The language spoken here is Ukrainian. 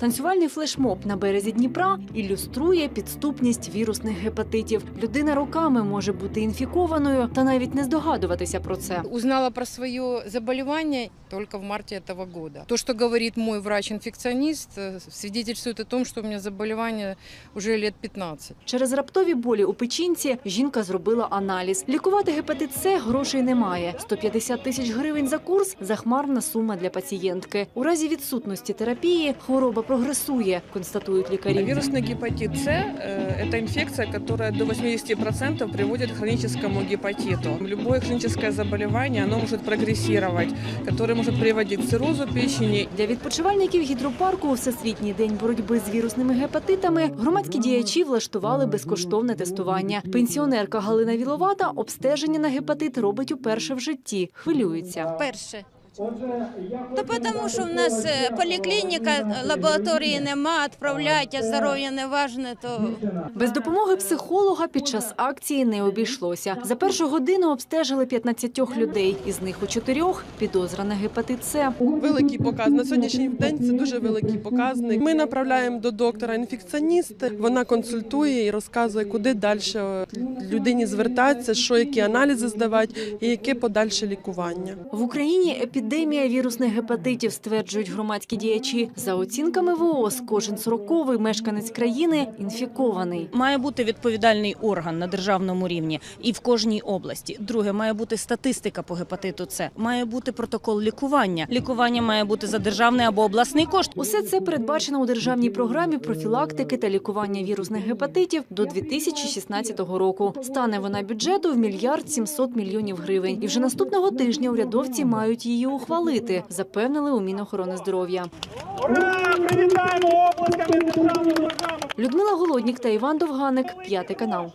Танцювальний флешмоб на березі Дніпра ілюструє підступність вірусних гепатитів. Людина роками може бути інфікованою та навіть не здогадуватися про це. Узнала про свое заболевание только в марте этого года. То, что говорит мой врач-инфекционист, э, свидетельствует о том, что у меня заболевание уже лет 15. Через раптові болі у печінці жінка зробила аналіз. Лікувати гепатит С грошей немає. 150 тисяч гривень за курс захмарна сума для пацієнтки. У разі відсутності терапії хвороба прогресує, констатують лікарі. Вирусный гепатит С э, – это инфекция, которая до 80% приводит к хроническому гепатиту. Любое хроническое заболевание, оно может прогрессировать, которое может приводить к циррозу печени. Для відпочивальників гідропарку у Всесвітній день боротьби з вірусними гепатитами громадські діячі влаштували безкоштовне тестування. Пенсіонерка Галина Віловата обстеження на гепатит робить уперше в житті. Хвилюється. Перше. То тому, що в нас е, поліклініка, лабораторії нема, відправляють, а здоров'я не важне, то Без допомоги психолога під час акції не обійшлося. За першу годину обстежили 15 людей, із них у чотирьох підозра на гепатит С. Великий показ. На сьогоднішній день це дуже великий показник. Ми направляємо до доктора інфекціоніста. Вона консультує і розказує, куди далі людині звертатися, що які аналізи здавати і яке подальше лікування. В Україні епідемія вірусних гепатитів, стверджують громадські діячі. За оцінками ВООЗ, кожен сороковий мешканець країни інфікований. Має бути відповідальний орган на державному рівні і в кожній області. Друге, має бути статистика по гепатиту С. Має бути протокол лікування. Лікування має бути за державний або обласний кошт. Усе це передбачено у державній програмі профілактики та лікування вірусних гепатитів до 2016 року. Стане вона бюджету в мільярд 700 мільйонів гривень. І вже наступного тижня урядовці мають її ухвалити, запевнили у Мінохорони здоров'я. Ура! Привітаємо оплесками державну програму! Людмила Голоднік та Іван Довганик, п'ятий канал.